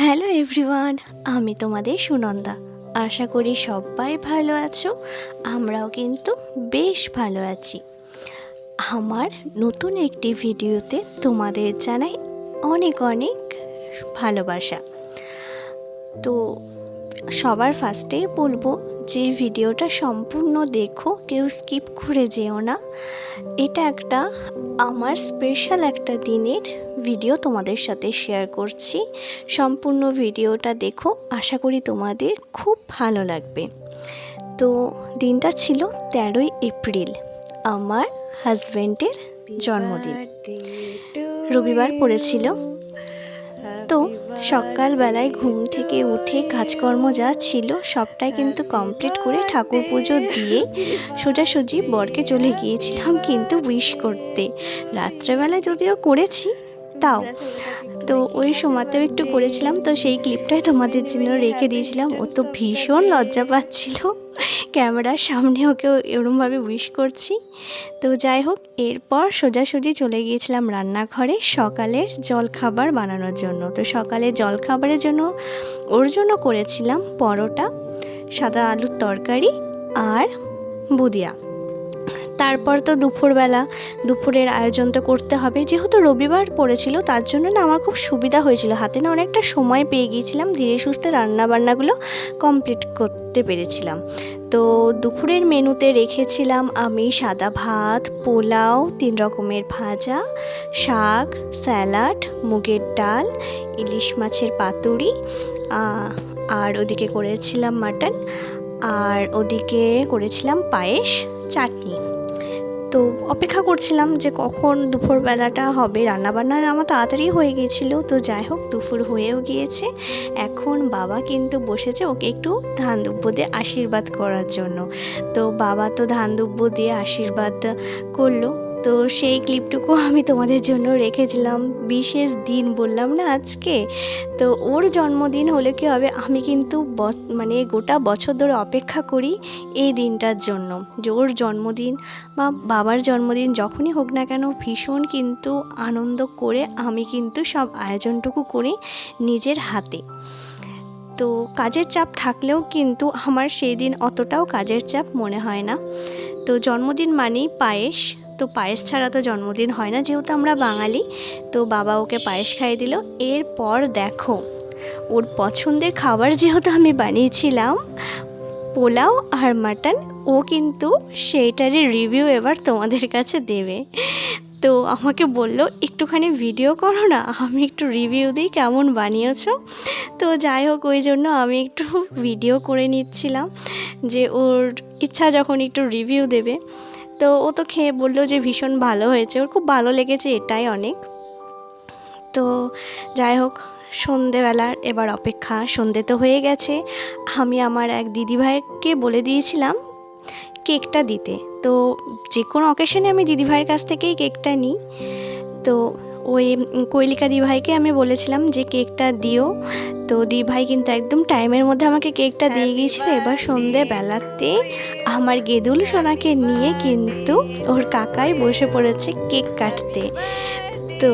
Hello everyone, আমি তোমাদের সুনন্দা। আশা করি সবাই ভালো আছো, আমরাও কিন্তু বেশ ভালো আছি। আমার নতুন একটি ভিডিওতে তোমাদের জানাই অনেক অনেক ভালোবাসা। তো সবার ফার্স্টে বলব যে ভিডিওটা সম্পূর্ণ দেখো কেউ স্কিপ করে যেও না। এটা একটা আমার স্পেশাল একটা দিনের ভিডিও তোমাদের সাথে শেয়ার করছি। সম্পূর্ণ ভিডিওটা দেখো আশা করি তোমাদের খুব ভালো লাগবে। তো দিনটা ছিল তেরোই এপ্রিল আমার হাজব্যান্ডের জন্মদিন। রবিবার পড়েছিল। সকালবেলায় ঘুম থেকে উঠে কাজকর্ম যা ছিল সবটাই কিন্তু কমপ্লিট করে ঠাকুর পুজো দিয়ে সোজাসুজি বরকে চলে গিয়েছিলাম কিন্তু উইশ করতে। রাত্রেবেলায় যদিও করেছি তাও তো ওই সময়তেও একটু করেছিলাম, তো সেই ক্লিপটাই তোমাদের জন্য রেখে দিয়েছিলাম। ও তো ভীষণ লজ্জা পাচ্ছিল। ক্যামেরার সামনে ওকেও এরমভাবে উইশ করছি। তো যাই হোক, এরপর সোজাসুজি চলে গিয়েছিলাম রান্নাঘরে সকালের জলখাবার বানানোর জন্য। তো সকালে জলখাবারের জন্য, ওর জন্য করেছিলাম পরোটা, সাদা আলুর তরকারি আর বুদিয়া। তারপর তো দুপুরবেলা। দুপুরের আয়োজন তো করতে হবে। যেহেতু রবিবার পড়েছিল, তার জন্য না আমার খুব সুবিধা হয়েছিল। হাতে না অনেকটা সময় পেয়ে গিয়েছিলাম, ধীরে সুস্থে রান্নাবান্নাগুলো কমপ্লিট করতে পেরেছিলাম। তো দুপুরের মেনুতে রেখেছিলাম আমি সাদা ভাত, পোলাও, তিন রকমের ভাজা, শাক, স্যালাড, মুগের ডাল, ইলিশ মাছের পাতুরি আর ওদিকে করেছিলাম মাটন, আর ওদিকে করেছিলাম পায়েস, চাটনি। তো অপেক্ষা করছিলাম যে কখন দুপুরবেলাটা হবে রান্নাবান্না আমার তাড়াতাড়ি হয়ে গিয়েছিল। তো যাই হোক, দুপুর হয়েও গিয়েছে। এখন বাবা কিন্তু বসেছে ওকে একটু ধান দুব্য দিয়ে আশীর্বাদ করার জন্য। তো বাবা তো ধান দুব্য দিয়ে আশীর্বাদ করল। তো সেই ক্লিপটুকু আমি তোমাদের জন্য রেখেছিলাম। বিশেষ দিন বললাম না আজকে। তো ওর জন্মদিন হলে কি হবে? আমি কিন্তু মানে গোটা বছর ধরে অপেক্ষা করি এই দিনটার জন্য। যে ওর জন্মদিন বা বাবার জন্মদিন যখনই হোক না কেন, ভীষণ কিন্তু আনন্দ করে আমি কিন্তু সব আয়োজনটুকু করি নিজের হাতে। তো কাজের চাপ থাকলেও কিন্তু আমার সেই দিন অতটাও কাজের চাপ মনে হয় না। তো জন্মদিন মানেই পায়েস। তো পায়েস ছাড়া তো জন্মদিন হয় না, যেহেতু আমরা বাঙালি। তো বাবা ওকে পায়েস খাইয়ে দিল। এরপর দেখো, ওর পছন্দের খাবার যেহেতু আমি বানিয়েছিলাম, পোলাও আর মাটন, ও কিন্তু সেইটারই রিভিউ এবার তোমাদের কাছে দেবে। তো আমাকে বলল, একটুখানি ভিডিও করো না, আমি একটু রিভিউ দিই কেমন বানিয়েছ। তো যাই হোক, ওই জন্য আমি একটু ভিডিও করে নিচ্ছিলাম যে ওর ইচ্ছা যখন একটু রিভিউ দেবে। তো ও তো খেয়ে বলল যে ভীষণ ভালো হয়েছে। ওর খুব ভালো লেগেছে এটাই অনেক। তো যাই হোক সন্ধেবেলার এবার অপেক্ষা। সন্ধে তো হয়ে গেছে। আমি আমার এক দিদিভাইকে বলে দিয়েছিলাম কেকটা দিতে। তো যে কোনো অকেশনে আমি দিদিভাইয়ের কাছ থেকেই কেকটা নিই। তো ওই কৈলিকা দিভাইকে আমি বলেছিলাম যে কেকটা দিও। তো দিভাই কিন্তু একদম টাইমের মধ্যে আমাকে কেকটা দিয়ে গিয়েছিল। এবার সন্ধেবেলাতে আমার গেদুল সোনাকে নিয়ে কিন্তু ওর কাকাই বসে পড়েছে কেক কাটতে। তো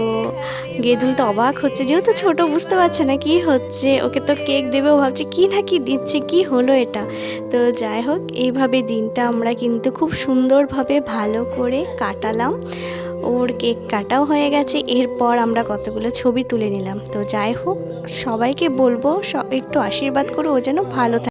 গেদুল তো অবাক হচ্ছে, যেহেতু ছোট বুঝতে পারছে না কি হচ্ছে, ওকে তো কেক দেবে, ও ভাবছে কী না কি দিচ্ছে, কি হলো এটা? তো যাই হোক, এইভাবে দিনটা আমরা কিন্তু খুব সুন্দরভাবে ভালো করে কাটালাম। ওর কেক কাটাও হয়ে গেছে, এরপর আমরা কতগুলো ছবি তুলে নিলাম। তো যাই হোক, সবাইকে বলব একটু আশীর্বাদ করো, ও যেন ভালো থাকে।